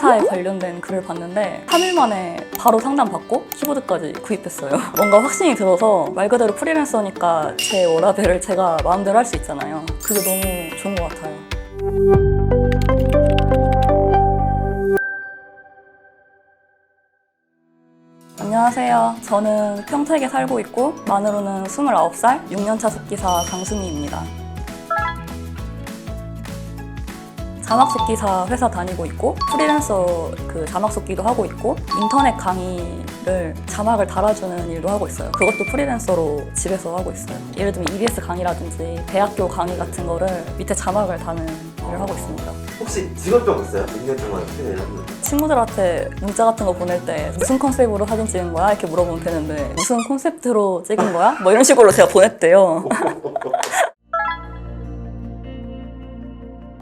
속기사에 관련된 글을 봤는데 3일 만에 바로 상담 받고 키보드까지 구입했어요. 뭔가 확신이 들어서 말 그대로 프리랜서니까 제 워라벨을 제가 마음대로 할 수 있잖아요. 그게 너무 좋은 것 같아요. 안녕하세요. 저는 평택에 살고 있고 만으로는 29살 6년차 속기사 강순희입니다. 자막 속기사 회사 다니고 있고 프리랜서 그 자막 속기도 하고 있고 인터넷 강의를 자막을 달아주는 일도 하고 있어요. 그것도 프리랜서로 집에서 하고 있어요. 예를 들면 EBS 강의라든지 대학교 강의 같은 거를 밑에 자막을 다는 일을 하고 있습니다. 혹시 직업병 있어요? 6년 동안 프리랜서 하는데 친구들한테 문자 같은 거 보낼 때 무슨 컨셉으로 사진 찍은 거야? 이렇게 물어보면 되는데 무슨 콘셉트로 찍은 거야? 뭐 이런 식으로 제가 보냈대요.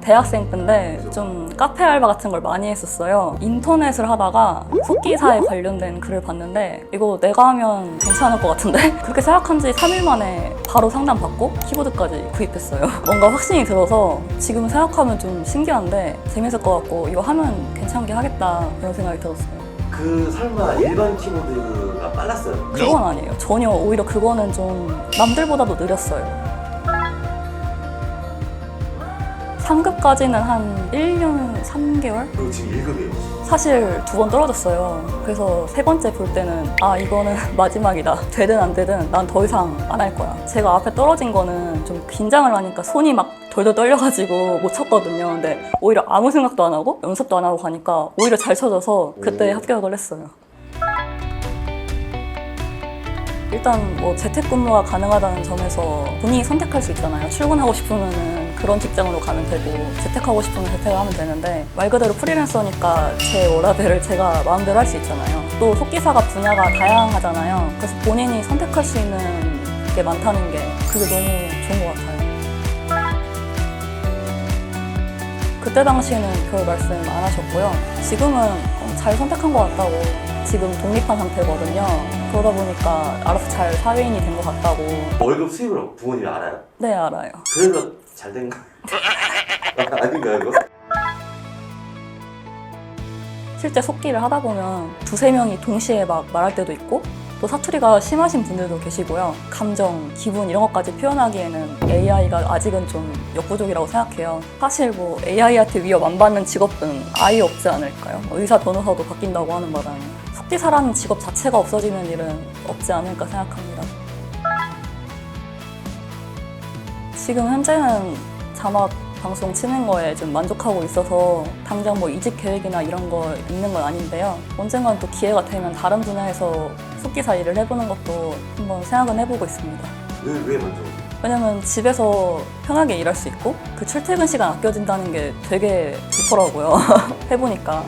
대학생 때인데 좀 카페 알바 같은 걸 많이 했었어요. 인터넷을 하다가 속기사에 관련된 글을 봤는데 이거 내가 하면 괜찮을 것 같은데? 그렇게 생각한 지 3일 만에 바로 상담 받고 키보드까지 구입했어요. 뭔가 확신이 들어서 지금 생각하면 좀 신기한데 재밌을 것 같고 이거 하면 괜찮게 하겠다 이런 생각이 들었어요. 그 설마 일반 키보드가 빨랐어요? 그건 아니에요. 전혀 오히려 그거는 좀 남들보다도 느렸어요. 3급까지는 한 1년 3개월? 그리고 지금 1급이에요 사실 두 번 떨어졌어요. 그래서 세 번째 볼 때는 아 이거는 마지막이다. 되든 안 되든 난 더 이상 안 할 거야. 제가 앞에 떨어진 거는 좀 긴장을 하니까 손이 막 덜덜 떨려가지고 못 쳤거든요. 근데 오히려 아무 생각도 안 하고 연습도 안 하고 가니까 오히려 잘 쳐져서 그때 오. 합격을 했어요. 일단 뭐 재택근무가 가능하다는 점에서 본인이 선택할 수 있잖아요. 출근하고 싶으면은 그런 직장으로 가면 되고 재택하고 싶으면 재택을 하면 되는데 말 그대로 프리랜서니까 제 워라벨을 제가 마음대로 할 수 있잖아요. 또 속기사가 분야가 다양하잖아요. 그래서 본인이 선택할 수 있는 게 많다는 게 그게 너무 좋은 것 같아요. 그때 당시에는 별 말씀 안 하셨고요. 지금은 잘 선택한 것 같다고 지금 독립한 상태거든요. 그러다 보니까 알아서 잘 사회인이 된 것 같다고. 월급 수입을 부모님이 알아요? 네, 알아요. 그래서 잘 된가? 아닌가요 이거? 실제 속기를 하다 보면 두세 명이 동시에 막 말할 때도 있고 또 사투리가 심하신 분들도 계시고요. 감정, 기분 이런 것까지 표현하기에는 AI가 아직은 좀 역부족이라고 생각해요. 사실 뭐 AI한테 위협 안 받는 직업은 아예 없지 않을까요? 뭐 의사, 변호사도 바뀐다고 하는 바람에 속기 사라는 직업 자체가 없어지는 일은 없지 않을까 생각합니다. 지금 현재는 자막 방송 치는 거에 좀 만족하고 있어서 당장 뭐 이직 계획이나 이런 거 있는 건 아닌데요. 언젠간 또 기회가 되면 다른 분야에서 속기사 일을 해보는 것도 한번 생각은 해보고 있습니다. 왜, 왜 먼저? 왜냐면 집에서 편하게 일할 수 있고 그 출퇴근 시간 아껴진다는 게 되게 좋더라고요. 해보니까.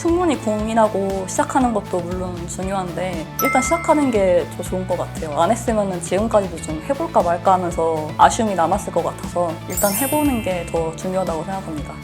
충분히 고민하고 시작하는 것도 물론 중요한데 일단 시작하는 게 더 좋은 것 같아요. 안 했으면 지금까지도 좀 해볼까 말까 하면서 아쉬움이 남았을 것 같아서 일단 해보는 게 더 중요하다고 생각합니다.